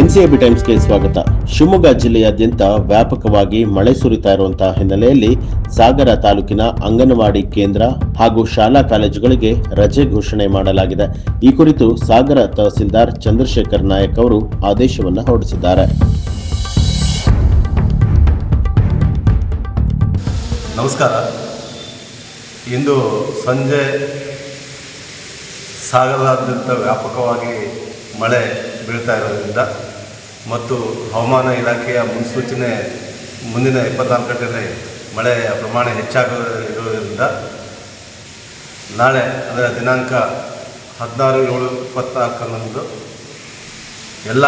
ಎನ್ಸಿಎಬಿ ಟೈಮ್ಸ್ಗೆ ಸ್ವಾಗತ. ಶಿವಮೊಗ್ಗ ಜಿಲ್ಲೆಯಾದ್ಯಂತ ವ್ಯಾಪಕವಾಗಿ ಮಳೆ ಸುರಿತಾ ಇರುವಂತಹ ಹಿನ್ನೆಲೆಯಲ್ಲಿ ಸಾಗರ ತಾಲೂಕಿನ ಅಂಗನವಾಡಿ ಕೇಂದ್ರ ಹಾಗೂ ಶಾಲಾ ಕಾಲೇಜುಗಳಿಗೆ ರಜೆ ಘೋಷಣೆ ಮಾಡಲಾಗಿದೆ. ಈ ಕುರಿತು ಸಾಗರ ತಹಸೀಲ್ದಾರ್ ಚಂದ್ರಶೇಖರ್ ನಾಯಕ್ ಅವರು ಆದೇಶವನ್ನು ಹೊರಡಿಸಿದ್ದಾರೆ. ನಮಸ್ಕಾರ. ಇಂದು ಸಂಜೆ ಸಾಗರದಾದ್ಯಂತ ವ್ಯಾಪಕವಾಗಿ ಮಳೆ ಬೀಳ್ತಾ ಇರೋದ್ರಿಂದ ಮತ್ತು ಹವಾಮಾನ ಇಲಾಖೆಯ ಮುನ್ಸೂಚನೆ ಮುಂದಿನ ಇಪ್ಪತ್ನಾಲ್ಕು ಗಂಟೆಯಲ್ಲಿ ಮಳೆಯ ಪ್ರಮಾಣ ಹೆಚ್ಚಾಗಿರೋದ್ರಿಂದ ನಾಳೆ ಅಂದರೆ ದಿನಾಂಕ ಹದಿನಾರು ಏಳು ಇಪ್ಪತ್ನಾಲ್ಕರಂದು ಎಲ್ಲ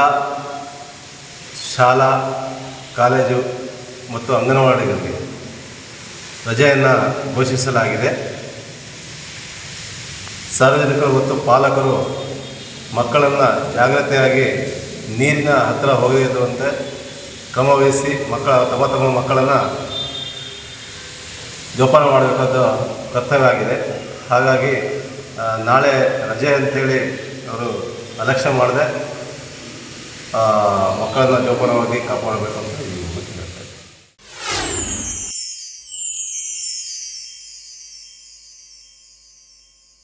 ಶಾಲಾ, ಕಾಲೇಜು ಮತ್ತು ಅಂಗನವಾಡಿಗಳಿಗೆ ರಜೆಯನ್ನು ಘೋಷಿಸಲಾಗಿದೆ. ಸಾರ್ವಜನಿಕರು ಮತ್ತು ಪಾಲಕರು ಮಕ್ಕಳನ್ನು ಜಾಗ್ರತೆಯಾಗಿ ನೀರಿನ ಹತ್ತಿರ ಹೋಗದಿರುವಂತೆ ಕ್ರಮವಹಿಸಿ ಮಕ್ಕಳ, ತಮ್ಮ ತಮ್ಮ ಮಕ್ಕಳನ್ನು ಜೋಪಾನ ಮಾಡಬೇಕಾದ ಕರ್ತವ್ಯ ಆಗಿದೆ ಹಾಗಾಗಿ ನಾಳೆ ರಜೆ ಅಂತೇಳಿ ಅವರು ಅಲಕ್ಷ್ಯ ಮಾಡದೆ. ಮಕ್ಕಳನ್ನು ಜೋಪಾನವಾಗಿ ಕಾಪಾಡಬೇಕು